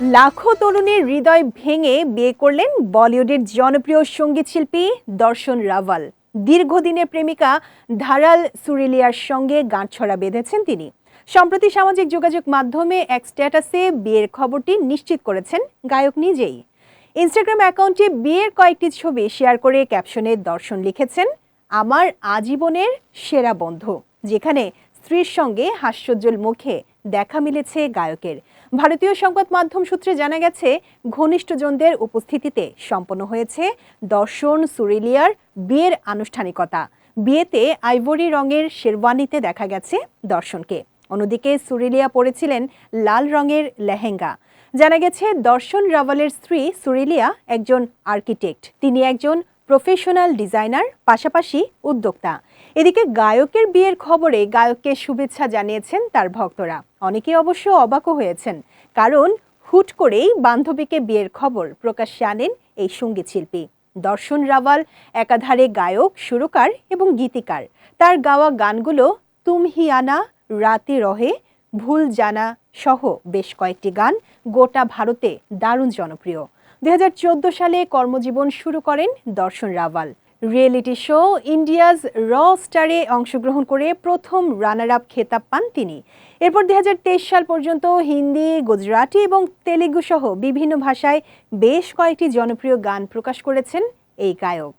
লাখো তরুণীর হৃদয় ভেঙে বিয়ে করলেন বলিউডের জনপ্রিয় সংগীত শিল্পী দর্শন রাভাল দীর্ঘদিনের প্রেমিকা ধারাল সুরিলিয়ার সঙ্গে গাঁটছড়া বেঁধেছেন তিনি। সম্প্রতি সামাজিক যোগাযোগ মাধ্যমে এক স্ট্যাটাসে বিয়ের খবরটি নিশ্চিত করেছেন গায়ক নিজেই। ইনস্টাগ্রাম অ্যাকাউন্টে বিয়ের কয়েকটি ছবি শেয়ার করে ক্যাপশনে দর্শন লিখেছেন, আমার আজীবনের সেরা বন্ধু যেখানে স্ত্রীর সঙ্গে হাস্যোজ্জ্বল মুখে দেখা মিলেছে গায়কের। ভারতীয় সংবাদ মাধ্যম সূত্রে জানা গেছে, ঘনিষ্ঠজনদের উপস্থিতিতে সম্পন্ন হয়েছে দর্শন, সুরিলিয়ার, বিয়ের আনুষ্ঠানিকতা। বিয়েতে আইভরি রঙের শেরওয়ানিতে দেখা গেছে দর্শনকে। অন্যদিকে সুরিলিয়া পরেছিলেন লাল রঙের লেহেঙ্গা। জানা গেছে, দর্শন রাওয়ালের স্ত্রী সুরিলিয়া একজন আর্কিটেক্ট। তিনি একজন প্রফেশনাল ডিজাইনার, পাশাপাশি উদ্যোক্তা। এদিকে গায়কের বিয়ের খবরে গায়ককে শুভেচ্ছা জানিয়েছেন তার ভক্তরা। অনেকে অবশ্য অবাকও হয়েছেন, কারণ হুট করেই বান্ধবীকে বিয়ের খবর প্রকাশ্যে আনেন এই সংগীত শিল্পী দর্শন রাওয়াল, একাধারে গায়ক, সুরকার এবং গীতিকার। তার গাওয়া গানগুলো তুম হি আনা, রাতে রহে, ভুল জানা সহ বেশ কয়েকটি গান গোটা ভারতে দারুণ জনপ্রিয়। দুই হাজার চৌদ্দ সালে কর্মজীবন শুরু করেন দর্শন রাওয়াল। রিয়েলিটি শো ইন্ডিয়াজ র স্টারে অংশগ্রহণ করে প্রথম রানার আপ খেতাব পান তিনি। এরপর দুই হাজার তেইশ সাল পর্যন্ত হিন্দি, গুজরাটি এবং তেলেগু সহ বিভিন্ন ভাষায় বেশ কয়েকটি জনপ্রিয় গান প্রকাশ করেছেন এই গায়ক।